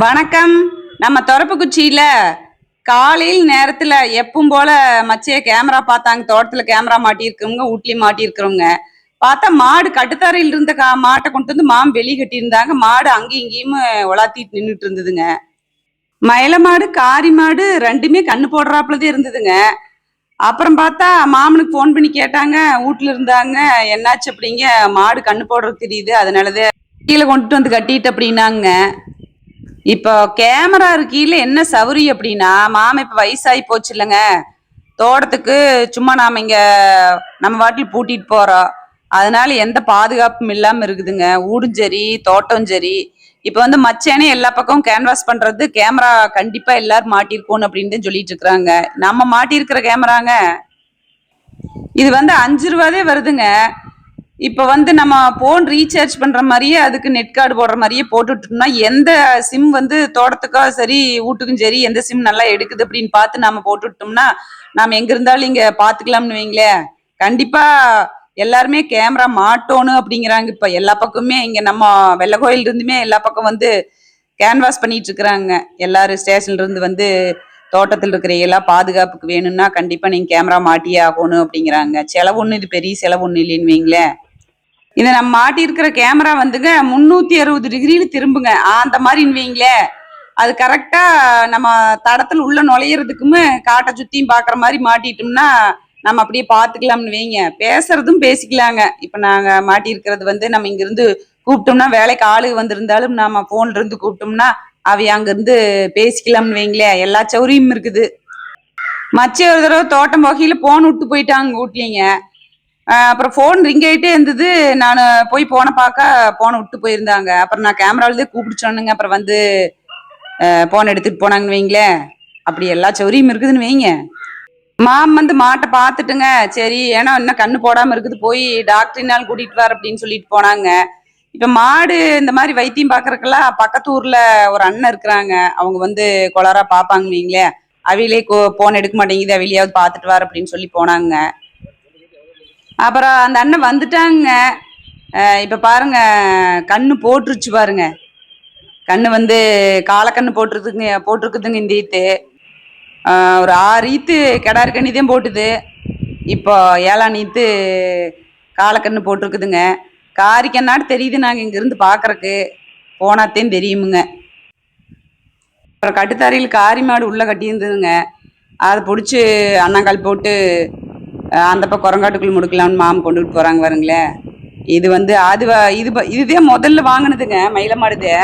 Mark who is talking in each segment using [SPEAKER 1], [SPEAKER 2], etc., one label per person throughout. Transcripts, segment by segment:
[SPEAKER 1] வணக்கம். நம்ம தொரப்புக்குச்சியில் காலையில் நேரத்தில் எப்பவும் போல மச்சைய கேமரா பார்த்தாங்க. தோட்டத்தில் கேமரா மாட்டியிருக்கிறவங்க வீட்லேயும் மாட்டியிருக்கிறவங்க. பார்த்தா மாடு கட்டுத்தரையில் இருந்த கா மாட்டை கொண்டு வந்து மாம் வெளியே கட்டியிருந்தாங்க. மாடு அங்கேயும் இங்கேயும் உலாத்திட்டு நின்றுட்டு இருந்ததுங்க. மயில மாடு காரி மாடு ரெண்டுமே கண்ணு போடுறாப்புலதே இருந்ததுங்க. அப்புறம் பார்த்தா மாமனுக்கு ஃபோன் பண்ணி கேட்டாங்க. வீட்டில் இருந்தாங்க. என்னாச்சு அப்படிங்க? மாடு கண்ணு போடுறது தெரியுது. அதனாலதே கீழே கொண்டுட்டு வந்து கட்டிட்டு அப்படின்னாங்க. இப்போ கேமரா இருக்கையில என்ன சௌரி அப்படின்னா மாமா இப்போ வயசாகி போச்சு இல்லைங்க. தோட்டத்துக்கு சும்மா நாம இங்க நம்ம வாட்டில் பூட்டிட்டு போறோம். அதனால எந்த பாதுகாப்பும் இல்லாம இருக்குதுங்க. ஊடும் சரி தோட்டம் சரி. இப்போ வந்து மச்சானே எல்லா பக்கமும் கேன்வாஸ் பண்றது கேமரா கண்டிப்பா எல்லாரும் மாட்டிருக்கணும் அப்படின்னு தான் சொல்லிட்டு இருக்கிறாங்க. நம்ம மாட்டியிருக்கிற கேமராங்க. இது வந்து அஞ்சு ரூபாதே வருதுங்க. இப்போ வந்து நம்ம போன் ரீசார்ஜ் பண்ணுற மாதிரியே அதுக்கு நெட் கார்டு போடுற மாதிரியே போட்டுட்டோம்னா எந்த சிம் வந்து தோட்டத்துக்கோ சரி வீட்டுக்கும் சரி எந்த சிம் நல்லா எடுக்குது அப்படின்னு பார்த்து நாம போட்டுட்டோம்னா நாம் எங்கே இருந்தாலும் இங்கே பார்த்துக்கலாம்னு வைங்களேன். கண்டிப்பாக எல்லாருமே கேமரா மாட்டோணும் அப்படிங்கிறாங்க. இப்போ எல்லா பக்கமுமே இங்கே நம்ம வெள்ளை கோயில் இருந்துமே எல்லா பக்கம் வந்து கேன்வாஸ் பண்ணிட்டு இருக்கிறாங்க. எல்லாரும் ஸ்டேஷன்ல இருந்து வந்து தோட்டத்தில் இருக்கிற எல்லாம் பாதுகாப்புக்கு வேணும்னா கண்டிப்பா நீங்க கேமரா மாட்டியே ஆகணும் அப்படிங்கிறாங்க. செலவு ஒன்றும் இது பெரிய செலவு ஒன்றும் இல்லைன்னு வைங்களேன். இதை நம்ம மாட்டியிருக்கிற கேமரா வந்துங்க முந்நூற்றி அறுபது டிகிரியில திரும்புங்க. அந்த மாதிரின்னு வைங்களேன் அது கரெக்டாக நம்ம தடத்தில் உள்ள நுழையிறதுக்குமே காட்டை சுற்றியும் பார்க்குற மாதிரி மாட்டிட்டோம்னா நம்ம அப்படியே பார்த்துக்கலாம்னு வைங்க. பேசுறதும் பேசிக்கலாங்க. இப்போ நாங்கள் மாட்டியிருக்கிறது வந்து நம்ம இங்கிருந்து கூப்பிட்டோம்னா வேலைக்கு ஆளு வந்திருந்தாலும் நம்ம போன்ல இருந்து கூப்பிட்டோம்னா அவை அங்கேருந்து பேசிக்கலாம்னு வைங்களேன் எல்லா சௌரியும் இருக்குது. மச்ச ஒரு தடவை தோட்டம் வகையில் போன் விட்டு போயிட்டாங்க வீட்லிங்க. அப்புறம் ஃபோன் ரிங் ஆயிட்டே இருந்தது. நான் போய் போன பார்க்க போனை விட்டு போயிருந்தாங்க. அப்புறம் நான் கேமராவிலே கூப்பிட்டு சொன்னேங்க. அப்புறம் வந்து போன் எடுத்துட்டு போனாங்கன்னு வைங்களேன். அப்படி எல்லா சௌரியும் இருக்குதுன்னு வைங்க. மாம் வந்து மாட்டை பார்த்துட்டுங்க. சரி ஏன்னா இன்னும் கண்ணு போடாம இருக்குது. போய் டாக்டரினால் கூட்டிட்டு வர அப்படின்னு சொல்லிட்டு போனாங்க. இப்ப மாடு இந்த மாதிரி வைத்தியம் பார்க்கறதுக்கெல்லாம் பக்கத்து ஊர்ல ஒரு அண்ணன் இருக்கிறாங்க. அவங்க வந்து கொளரா பார்ப்பாங்க வைங்களேன். அவிலே போன் எடுக்க மாட்டேங்குது. அவிலையாவது பார்த்துட்டு வர அப்படின்னு சொல்லி போனாங்க. அப்புறம் அந்த அண்ணன் வந்துட்டாங்க. இப்போ பாருங்க கண்ணு போட்டுருச்சு பாருங்க. கண்ணு வந்து காலக்கண்ணு போட்டிருக்குங்க போட்டிருக்குதுங்க இந்த ஈத்து. ஒரு ஆறு ஈத்து கிடாரு கண்ணி தான் போட்டுது. இப்போ ஏழாம் ஈத்து காலக்கண்ணு போட்டிருக்குதுங்க. காரிக்கண்ணாடு தெரியுது நாங்கள் இங்கேருந்து பார்க்குறக்கு போனாத்தையும் தெரியுமுங்க. அப்புறம் கட்டுத்தாரியில் காரி மாடு உள்ளே கட்டியிருந்ததுங்க. அதை பிடிச்சி அண்ணாங்கால் போட்டு அந்த பக்கம் குரங்காட்டுக்குள் முடுக்கலாம்னு மாம் கொண்டுகிட்டு போகிறாங்க பாருங்களேன் இது வந்து அது வ- இது இதுதே முதல்ல வாங்கினதுங்க மயிலமாடுதே.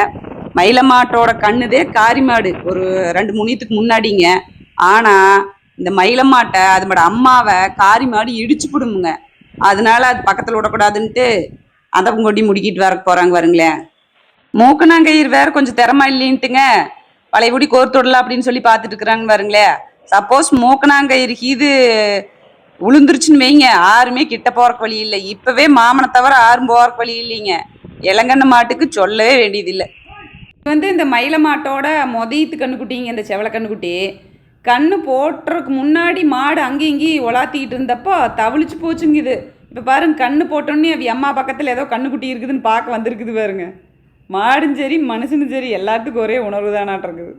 [SPEAKER 1] மயிலமாட்டோட கண்ணுதே காரி மாடு ஒரு ரெண்டு மூணுத்துக்கு முன்னாடிங்க. ஆனால் இந்த மயிலமாட்டை அதோட அம்மாவை காரி மாடு இடிச்சு பிடுமுங்க. அதனால அது பக்கத்தில் விடக்கூடாதுன்ட்டு அந்த கொட்டி முடிக்கிட்டு வர போகிறாங்க பாருங்களேன் மூக்கணாங்கயிறு வேற கொஞ்சம் திறமா இல்லைன்ட்டுங்க. பழையபடி கோர்த்து விடலாம் அப்படின்னு சொல்லி பார்த்துட்டு இருக்கிறாங்க பாருங்களேன் சப்போஸ் மூக்கணாங்கயிறு இது உளுந்துருச்சுன்னு வைங்க. யாருமே கிட்ட போறக்கு வழி இல்லை. இப்பவே மாமனை தவிர யாரும் போறக்கு வழி இல்லைங்க. இளங்கண்ண மாட்டுக்கு சொல்லவே வேண்டியதில்லை. இது வந்து இந்த மயில மாட்டோட மொதீத்து கண்ணுக்குட்டிங்க இந்த செவலை கண்ணுக்குட்டி. கண்ணு போட்டுறதுக்கு முன்னாடி மாடு அங்கேயும் இங்கேயும் உலாத்திக்கிட்டு இருந்தப்போ தவிழிச்சு போச்சுங்க இது. இப்போ பாருங்க கண்ணு போட்டோன்னே அவ அம்மா பக்கத்தில் ஏதோ கண்ணுக்குட்டி இருக்குதுன்னு பார்க்க வந்திருக்குது பாருங்க. மாடும் சரி மனுஷனும் சரி எல்லாத்துக்கும் ஒரே உணர்வு தானாட்டு இருக்குது.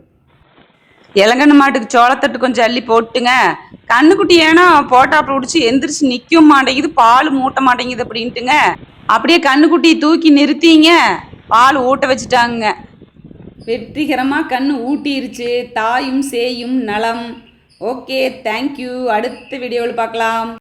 [SPEAKER 1] இளங்கண்ணு மாட்டுக்கு சோளத்தட்டு கொஞ்சம் அள்ளி போட்டுங்க. கண்ணுக்குட்டி ஏன்னா போட்டாப்புல பிடிச்சி எந்திரிச்சு நிற்கவும் மாட்டேங்குது பால் மூட்ட மாட்டேங்குது அப்படின்ட்டுங்க. அப்படியே கண்ணுக்குட்டியை தூக்கி நிறுத்திங்க பால் ஊட்ட வச்சுட்டாங்க. வெற்றிகரமாக கண் ஊட்டிருச்சு. தாயும் சேயும் நலம். ஓகே தேங்க்யூ அடுத்த வீடியோவில் பார்க்கலாம்.